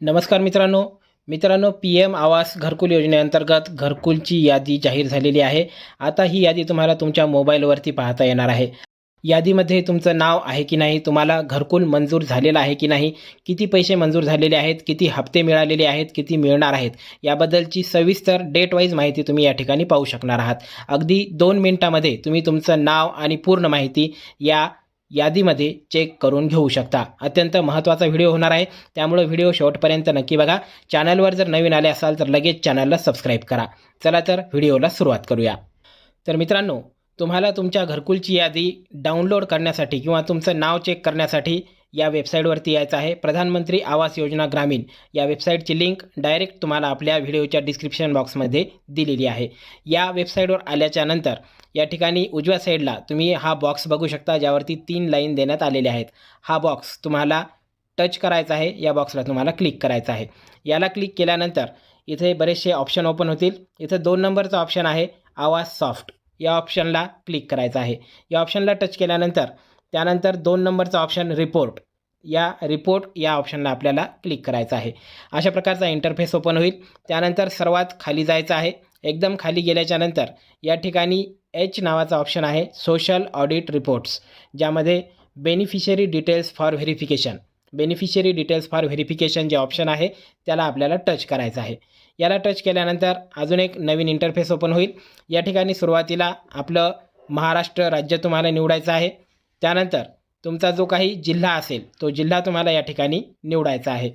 नमस्कार मित्रांनो. मित्रांनो पी एम आवास घरकुल योजनेअंतर्गत घरकुलची यादी जाहीर झालेली आहे. आता ही यादी तुम्हाला तुमच्या मोबाईलवरती पाहता येणार आहे. यादीमध्ये तुमचं नाव आहे की नाही तुम्हाला घरकुल मंजूर झालेलं आहे की नाही किती पैसे मंजूर झालेले आहेत किती हप्ते मिळालेले आहेत किती मिळणार आहेत याबद्दलची सविस्तर डेट वाईज माहिती तुम्ही या ठिकाणी पाहू शकणार आहात. अगदी दोन मिनिटामध्ये तुम्ही तुमचं नाव आणि पूर्ण माहिती या यादीमध्ये चेक करून घेऊ शकता. अत्यंत महत्त्वाचा व्हिडिओ होणार आहे. त्यामुळे व्हिडिओ शेवटपर्यंत नक्की बघा. चॅनलवर जर नवीन आले असाल तर लगेच चॅनलला सबस्क्राईब करा. चला तर व्हिडिओला सुरुवात करूया. तर मित्रांनो तुम्हाला तुमच्या घरकुलची यादी डाउनलोड करण्यासाठी किंवा तुमचं नाव चेक करण्यासाठी या वेबसाईटवरती यायचं आहे. प्रधानमंत्री आवास योजना ग्रामीण या वेबसाईटची लिंक डायरेक्ट तुम्हाला आपल्या व्हिडिओच्या डिस्क्रिप्शन बॉक्समध्ये दिलेली आहे. या वेबसाईटवर आल्याच्यानंतर या ठिकाणी उजव्या साईडला तुम्ही हा बॉक्स बघू शकता ज्यावरती तीन लाईन देण्यात आलेले आहेत. हा बॉक्स तुम्हाला टच करायचा आहे. या बॉक्सला तुम्हाला क्लिक करायचं आहे. याला क्लिक केल्यानंतर इथे बरेचसे ऑप्शन ओपन होतील. इथं दोन नंबरचा ऑप्शन आहे आवाज सॉफ्ट या ऑप्शनला क्लिक करायचं आहे. या ऑप्शनला टच केल्यानंतर त्यानंतर दोन नंबरचा ऑप्शन रिपोर्ट या रिपोर्ट या ऑप्शनला आपल्याला क्लिक करायचं आहे. अशा प्रकारचा इंटरफेस ओपन होईल. त्यानंतर सर्वात खाली जायचं आहे. एकदम खाली गेल्याच्यानंतर या ठिकाणी एच नावाचा ऑप्शन आहे. सोशल ऑडिट रिपोर्ट्स ज्यामध्ये beneficiary details for verification beneficiary details for verification जे ऑप्शन आहे त्याला आपल्याला टच करायचं आहे. याला टच केल्यानंतर अजून एक नवीन इंटरफेस ओपन होईल. या ठिकाणी सुरुवातीला आपलं महाराष्ट्र राज्य तुम्हाला निवडायचं आहे. त्यानंतर तुमचा जो काही जिल्हा असेल तो जिल्हा तुम्हाला या ठिकाणी निवडायचा आहे.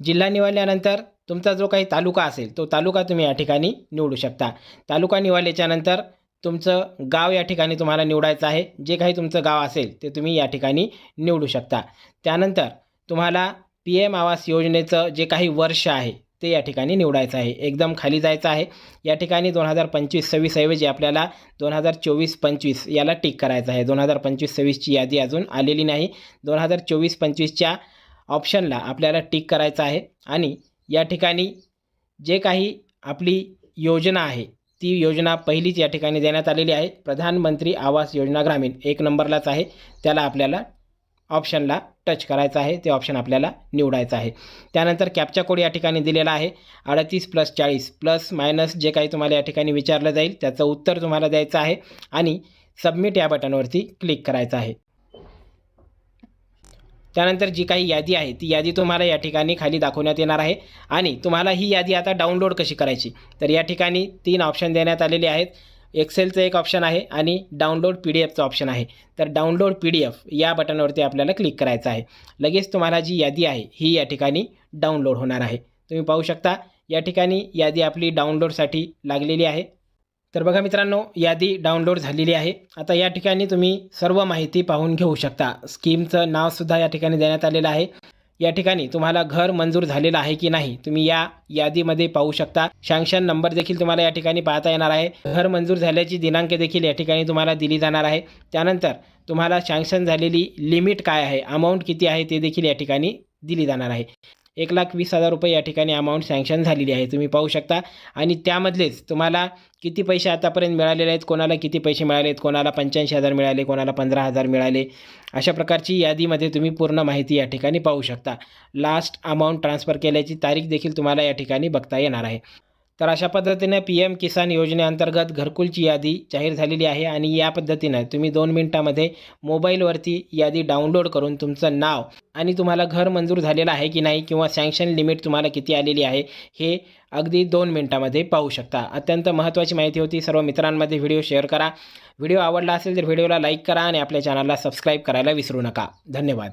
जिल्हा निवडल्यानंतर तुमचा जो काही तालुका असेल तो तालुका तुम्ही या ठिकाणी निवडू शकता. तालुका निवडल्याच्यानंतर तुमचं गाव या ठिकाणी तुम्हाला निवडायचं आहे. जे काही तुमचं गाव असेल ते तुम्ही या ठिकाणी निवडू शकता. त्यानंतर तुम्हाला पी एम आवास योजनेचं जे काही वर्ष आहे ते या ठिकाणी निवडायचं आहे. एकदम खाली जायचं आहे. या ठिकाणी दोन हजार पंचवीस सव्वीस ऐवजी आपल्याला दोन हजार चोवीस पंचवीस याला टिक करायचं आहे. दोन हजार पंचवीस सव्वीसची यादी अजून आलेली नाही. दोन हजार चोवीस पंचवीसच्या ऑप्शनला आपल्याला टिक करायचं आहे. आणि या ठिकाणी जे काही आपली योजना आहे ती योजना पहिलीच या ठिकाणी देण्यात आलेली आहे. प्रधानमंत्री आवास योजना ग्रामीण एक नंबरलाच आहे. त्याला आपल्याला ऑप्शनला टच करायचं आहे ते ऑप्शन आपल्याला निवडायचं आहे. त्यानंतर कॅपचा कोड या ठिकाणी दिलेला आहे अडतीस प्लस चाळीस प्लस मायनस जे काही तुम्हाला या ठिकाणी विचारलं जाईल त्याचं उत्तर तुम्हाला द्यायचं आहे आणि सबमिट या बटनवरती क्लिक करायचं आहे. त्यानंतर जी काही यादी आहे ती यादी तुम्हाला या ठिकाणी खाली दाखवण्यात येणार आहे आणि तुम्हाला ही यादी आता डाउनलोड कशी करायची तर या ठिकाणी तीन ऑप्शन देण्यात आलेले आहेत. एक्सेलचं एक ऑप्शन आहे आणि डाउनलोड पी डी एफचं ऑप्शन आहे. तर डाउनलोड पी डी एफ या बटनवरती आपल्याला क्लिक करायचं आहे. लगेच तुम्हाला जी यादी आहे ही या ठिकाणी डाउनलोड होणार आहे. तुम्ही पाहू शकता या ठिकाणी यादी आपली डाउनलोडसाठी लागलेली आहे. तर बघा मित्रांनो यादी डाउनलोड झालेली आहे. आता या ठिकाणी तुम्ही सर्व माहिती पाहून घेऊ शकता. स्कीमचं नावसुद्धा या ठिकाणी देण्यात आलेलं आहे. या ठिकाणी तुम्हाला घर मंजूर झालेलं आहे की नाही तुम्ही या यादीमध्ये पाहू शकता. सँक्शन नंबर देखील तुम्हाला या ठिकाणी पाहता येणार आहे. घर मंजूर झाल्याची दिनांक देखील या ठिकाणी तुम्हाला दिली जाणार आहे. त्यानंतर तुम्हाला शँक्शन झालेली लिमिट काय आहे अमाऊंट किती आहे ते देखील या ठिकाणी दिली जाणार आहे. एक लाख वीस हजार रुपये या ठिकाणी अमाऊंट सँक्शन झालेली आहे. तुम्ही पाहू शकता. आणि त्यामधलेच तुम्हाला किती पैसे आतापर्यंत मिळालेले आहेत कोणाला किती पैसे मिळाले आहेत कोणाला पंच्याऐंशी हजार मिळाले कोणाला पंधरा हजार मिळाले अशा प्रकारची यादीमध्ये तुम्ही पूर्ण माहिती या ठिकाणी पाहू शकता. लास्ट अमाऊंट ट्रान्सफर केल्याची तारीख देखील तुम्हाला या ठिकाणी बघता येणार आहे. तर अशा पद्धतीनं पी एम किसान योजनेअंतर्गत घरकुलची यादी जाहीर झालेली आहे आणि या पद्धतीनं तुम्ही दोन मिनटामध्ये मोबाईलवरती यादी डाउनलोड करून तुमचं नाव आणि तुम्हाला घर मंजूर झालेलं आहे की नाही किंवा सँक्शन लिमिट तुम्हाला किती आलेली आहे हे अगदी दोन मिनटामध्ये पाहू शकता. अत्यंत महत्त्वाची माहिती होती. सर्व मित्रांमध्ये व्हिडिओ शेअर करा. व्हिडिओ आवडला असेल तर व्हिडिओला लाईक करा आणि आपल्या चॅनलला सबस्क्राईब करायला विसरू नका. धन्यवाद.